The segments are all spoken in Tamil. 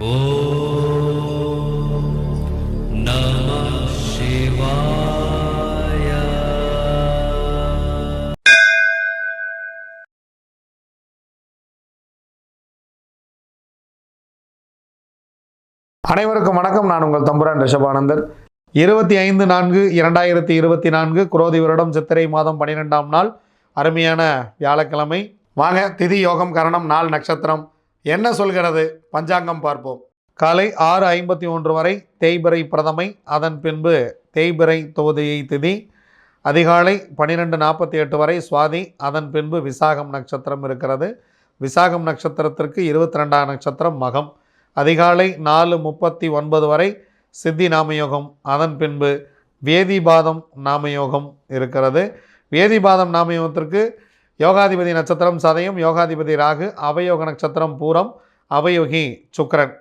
அனைவருக்கும் வணக்கம். நான் உங்கள் தம்புரான் ரிஷபானந்தர் இருபத்தி ஐந்து நான்கு இரண்டாயிரத்தி இருபத்தி நான்கு குரோதி வருடம் சித்திரை மாதம் பன்னிரெண்டாம் நாள். அருமையான வியாழக்கிழமை. வாங்க திதி யோகம் கரணம் நாள் நட்சத்திரம். என்ன சொல்கிறது? பஞ்சாங்கம் பார்ப்போம். காலை ஆறு ஐம்பத்தி ஒன்று வரை தேய்பிறை பிரதமை அதன் பின்பு தேய்பிறை தொகுதியை திதி அதிகாலை பன்னிரெண்டு நாற்பத்தி எட்டு வரை சுவாதி அதன் பின்பு விசாகம் நட்சத்திரம் இருக்கிறது. விசாகம் நட்சத்திரத்திற்கு இருபத்தி ரெண்டாம் நட்சத்திரம் மகம். அதிகாலை நாலு முப்பத்தி ஒன்பது வரை சித்தி நாமயோகம் அதன் பின்பு வேதிபாதம் நாமயோகம் இருக்கிறது. வேதிபாதம் நாமயோகத்திற்கு யோகாதிபதி நட்சத்திரம் சதயம் யோகாதிபதி ராகு அவயோக நட்சத்திரம் பூரம் அவயோகி சுக்கரன்.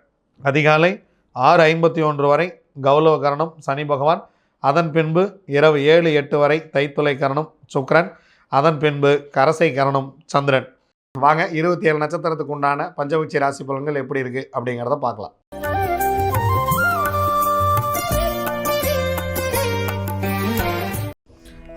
அதிகாலை ஆறு ஐம்பத்தி ஒன்று வரை கௌலவ கரணம் சனி பகவான். அதன் பின்பு இரவு ஏழு எட்டு வரை தைத்துளை கரணம் சுக்கரன். அதன் பின்பு கரசை கரணம் சந்திரன். வாங்க இருபத்தி ஏழு நட்சத்திரத்துக்கு உண்டான பஞ்சபட்சி ராசி பலன்கள் எப்படி இருக்குது அப்படிங்கிறத பார்க்கலாம்.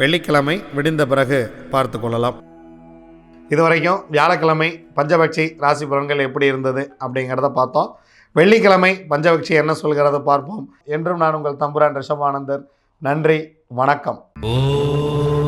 வெள்ளிக்கிழமை விடிந்த பிறகு பார்த்து கொள்ளலாம். இதுவரைக்கும் வியாழக்கிழமை பஞ்சபட்சி ராசி பலன்கள் எப்படி இருந்தது அப்படிங்கிறத பார்த்தோம். வெள்ளிக்கிழமை பஞ்சபட்சி என்ன சொல்கிறத பார்ப்போம். என்றும் நான் உங்கள் தம்புரான் ரிஷபானந்தர். நன்றி வணக்கம். ॐ